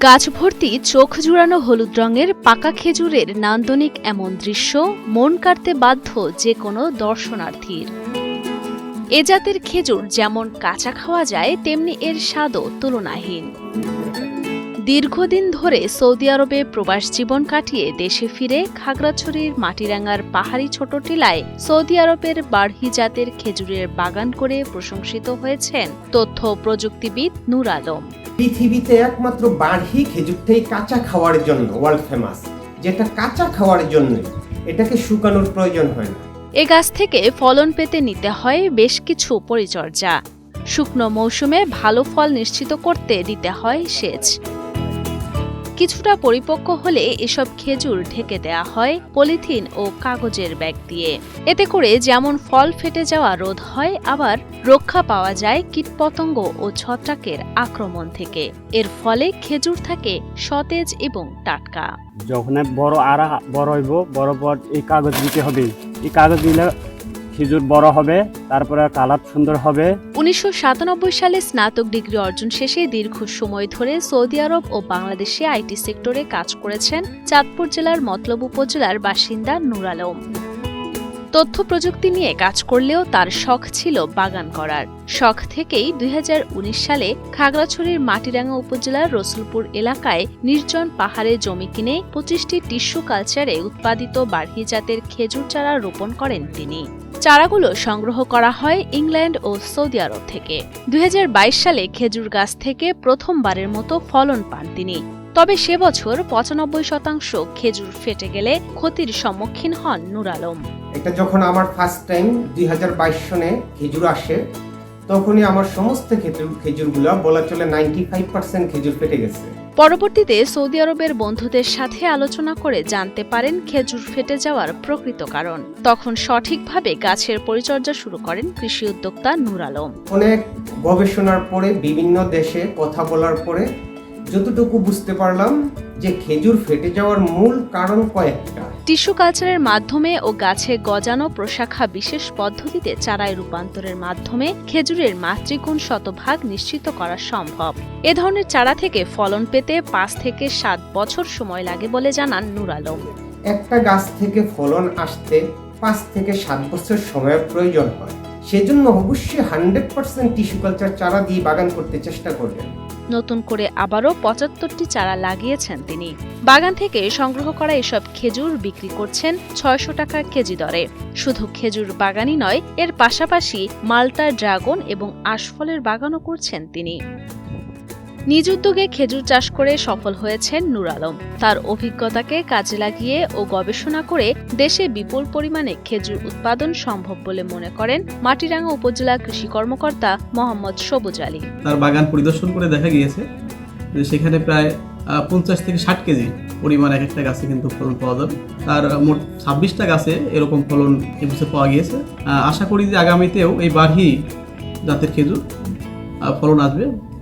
গাছ ভর্তি চোখ জুড়ানো হলুদ রঙের পাকা খেজুরের নান্দনিক এমন দৃশ্য মন কাড়তে বাধ্য যে কোনো দর্শনার্থীর। এ জাতের খেজুর যেমন কাঁচা খাওয়া যায়, তেমনি এর স্বাদও তুলনাহীন। দীর্ঘদিন ধরে সৌদি আরবে প্রবাস জীবন কাটিয়ে দেশে ফিরে খাগড়াছড়ির মাটিরাঙ্গার পাহাড়ি ছোট টিলায় সৌদি আরবের বাড়হি জাতের খেজুরের বাগান করে প্রশংসিত হয়েছেন তথ্য প্রযুক্তিবিদ নূর আলম। পৃথিবীতে একমাত্র বাড়হি খেজুরটাই কাঁচা খাওয়ার জন্য ওয়ার্ল্ড ফেমাস যেটা কাঁচা খাওয়ার জন্য এটাকে শুকানোর প্রয়োজন হয় না। এ গাছ থেকে ফলন পেতে নিতে হয় বেশ কিছু পরিচর্যা। শুকনো মৌসুমে ভালো ফল নিশ্চিত করতে দিতে হয় সেচ। কিছুটা পরিপক্ক হলে এসব খেজুর ঢেকে দেয়া হয় পলিথিন ও কাগজের ব্যাগ দিয়ে। এতে করে যেমন ফল ফেটে যাওয়া রোধ হয়, আবার রক্ষা পাওয়া যায় কীটপতঙ্গ ও ছত্রাকের আক্রমণ থেকে। এর ফলে খেজুর থাকে সতেজ এবং টাটকা। যখন বড় আরা বড় হইব বড় পর এই কাগজ দিতে হবে। এই কাগজ দিলে খেজুর বড় হবে, তারপরে কালার সুন্দর হবে। উনিশশো সাতানব্বই সালে স্নাতক ডিগ্রি অর্জন শেষে দীর্ঘ সময় ধরে সৌদি আরব ও বাংলাদেশে আইটি সেক্টরে কাজ করেছেন চাঁদপুর জেলার মতলব উপজেলার বাসিন্দা নুর আলম। তথ্য প্রযুক্তি নিয়ে কাজ করলেও তার শখ ছিল বাগান করার। শখ থেকেই দুই হাজার উনিশ সালে খাগড়াছড়ির মাটিরাঙ্গা উপজেলার রসুলপুর এলাকায় নির্জন পাহাড়ে জমি কিনে পঁচিশটি টিস্যু কালচারে উৎপাদিত বাড়হি জাতের খেজুর চারা রোপণ করেন তিনি। চারাগুলো সংগ্রহ করা হয় ইংল্যান্ড ও সৌদি আরব থেকে। দুই হাজার বাইশ সালে খেজুর গাছ থেকে প্রথমবারের মতো ফলন পান তিনি। তবে সে বছর পঁচানব্বই শতাংশ খেজুর ফেটে গেলে ক্ষতির সম্মুখীন হন নুর আলম। এটা যখন আমার ফার্স্ট টাইম দুই সনে খেজুর আসে তখনই আমার সমস্ত খেজুর খেজুরগুলো বলা চলে নাইনটি ফাইভ পার্সেন্ট খেজুর ফেটে গেছে। পরবর্তীতে সৌদি আরবের বন্ধুদের সাথে আলোচনা করে জানতে পারেন খেজুর ফেটে যাওয়ার প্রকৃত কারণ। তখন সঠিকভাবে গাছের পরিচর্যা শুরু করেন কৃষি উদ্যোক্তা নূর আলম। অনেক গবেষণার পরে বিভিন্ন দেশে কথা বলার পরে যতটুকু বুঝতে পারলাম যে খেজুর ফেটে যাওয়ার মূল কারণ কয়েকটা। টিস্যু কালচারের মাধ্যমে ও গাছে গজানো প্রশাখা বিশেষ পদ্ধতিতে চারায় রূপান্তরের মাধ্যমে খেজুরের মাতৃগুণ শতভাগ নিশ্চিত করা সম্ভব। এ ধরনের চারা থেকে ফলন পেতে পাঁচ থেকে সাত বছর সময় লাগে বলে জানান নূর আলম। একটা গাছ থেকে ফলন আসতে পাঁচ থেকে সাত বছর সময়ের প্রয়োজন হয়। সেজন্য অবশ্যই হান্ড্রেড পার্সেন্ট টিস্যু কালচার চারা দিয়ে বাগান করতে চেষ্টা করবেন। নতুন করে আবারও পঁচাত্তরটি চারা লাগিয়েছেন তিনি। বাগান থেকে সংগ্রহ করা এসব খেজুর বিক্রি করছেন ছয়শো টাকা কেজি দরে। শুধু খেজুর বাগানই নয়, এর পাশাপাশি মাল্টা ড্রাগন এবং আশফলের বাগানও করছেন তিনি। নিজ উদ্যোগে খেজুর চাষ করে সফল হয়েছেন নূর আলম। তার অভিজ্ঞতাকে কাজে লাগিয়ে ও গবেষণা করে দেশে বিপুল পরিমাণে খেজুর উৎপাদন সম্ভব বলে মনে করেন মাটিরাঙ্গা উপজেলা কৃষি কর্মকর্তা মোহাম্মদ সবুজ আলী। তার বাগান পরিদর্শন করে দেখা গিয়েছে যে সেখানে প্রায় পঞ্চাশ থেকে ষাট কেজি পরিমাণ এক একটা গাছে কিন্তু ফলন পাওয়া যাবে। তার মোট ছাব্বিশটা গাছে এরকম ফলন এবছর পাওয়া গিয়েছে। আশা করি যে আগামীতেও এই বাড়হি জাতের খেজুর ফলন আসবে।